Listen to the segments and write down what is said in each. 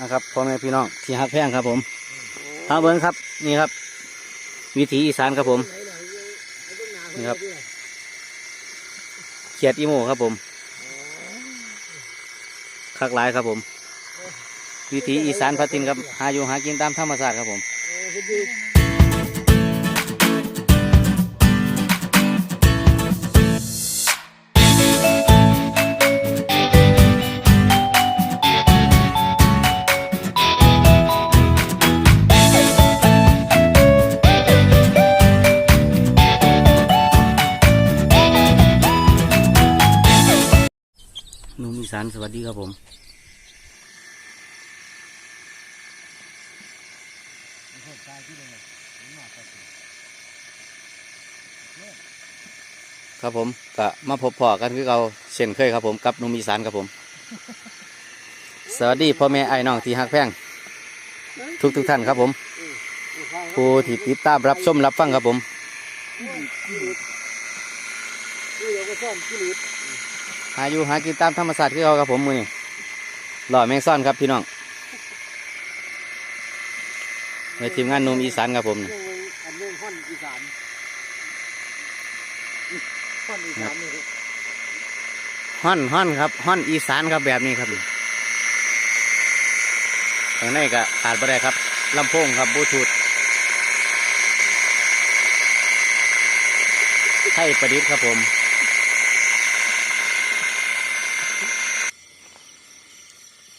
นะครับพ่อแม่พี่น้องที่ฮักแพงครับผมทาเบิ้งครับ นี่ครับ วิถีอีสานครับผม นี่ครับเขียดอีโมครับผมคักหลายครับผม วิถีอีสานพัดตินครับหาอยู่หากินตามธรรมชาติครับผม นุ่มอีสานสวัสดีครับผมครับผมก็มาพบพอกันคือเราเช่นเคยครับผมกับนุ่มอีสานครับผม สวัสดีพ่อแม่ไอ้น้องที่ฮักแพงทุกทุกท่านครับผมผู้ที่ติดตามรับชมรับฟังครับผม หาอยู่หากินตามธรรมศาสตร์คือเขาครับผมมือนี่หล่อแมงซ่อนครับพี่น้องในทีมงานหนุ่มอีสานครับผมอันเรื่องห้อนอีสานห้อนอีสานนี่ฮ่อนฮ่อนครับฮ่อนอีสานครับแบบนี้ครับข้างในก็ขาดไปได้ครับลำโพงครับบลูทูธไทยประดิษฐ์ครับผม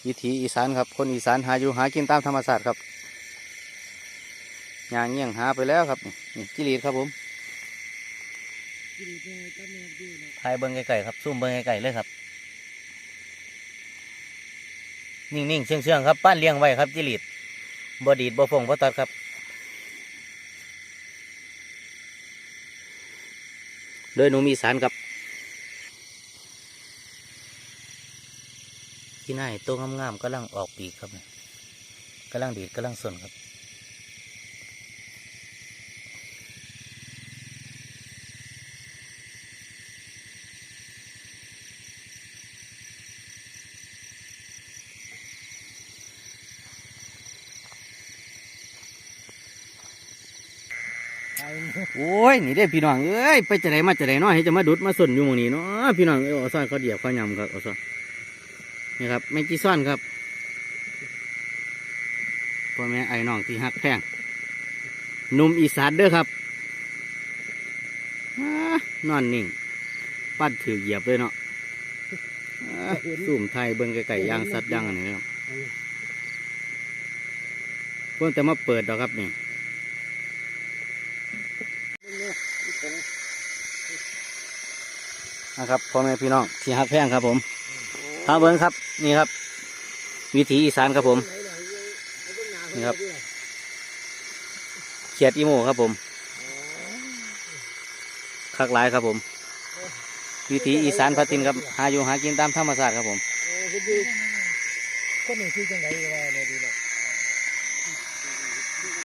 วิถีอีสานครับ คนอีสานหาอยู่หากินตามธรรมศาสตร์ครับย่างเงี้ยงหาไปแล้วครับนี่จิรีดครับผมกินแม่ก็แม่ดูนะถ่ายเบิ้งไก่ครับซุ่มเบิ้งไก่เลยครับ นิ่งๆเชื่องๆครับป้านเลี้ยงไว้ครับจิรีดบดีดบฟงบตัดครับโดยหนูมีสารครับ ที่น่ายตัวงามๆกำลังออกปีกครับเนี่ยกำลังดีดกำลังสนครับโอ้ยนี่ได้พี่น้องเอ้ยไปจะไหนมาจะไหนเนาะให้จะมาดุดมาสนอยู่หมงนี้เนาะพี่น้องเอ้ยอาซ่อนเขาเดียบเขายำครับเอาซ่อน นี่ครับแมงจีซ่อนครับพ่อแม่ไอ้น้องที่ฮักแพงนุ่มอีสานเด้อครับอนอนนิ่ง ปั้นถือเหยียบเลยเนาะสุ่มไทยเบิ้งไก่ย่างสัตว์ย่างอันนี้ครับเพิ่งแต่มาเปิดดอกครับนี่นะครับพ่อแม่พี่น้องที่ฮักแพงครับผม ทาเบิ้งครับ นี่ครับ วิถีอีสานครับผม นี่ครับ เขียดอีโมครับผมคักหลายครับผม วิถีอีสานพัดตินครับ หาอยู่หากินตามธรรมชาติครับผมคนหนึ่งคือจังไรว่าเนี่ยดีเนาะ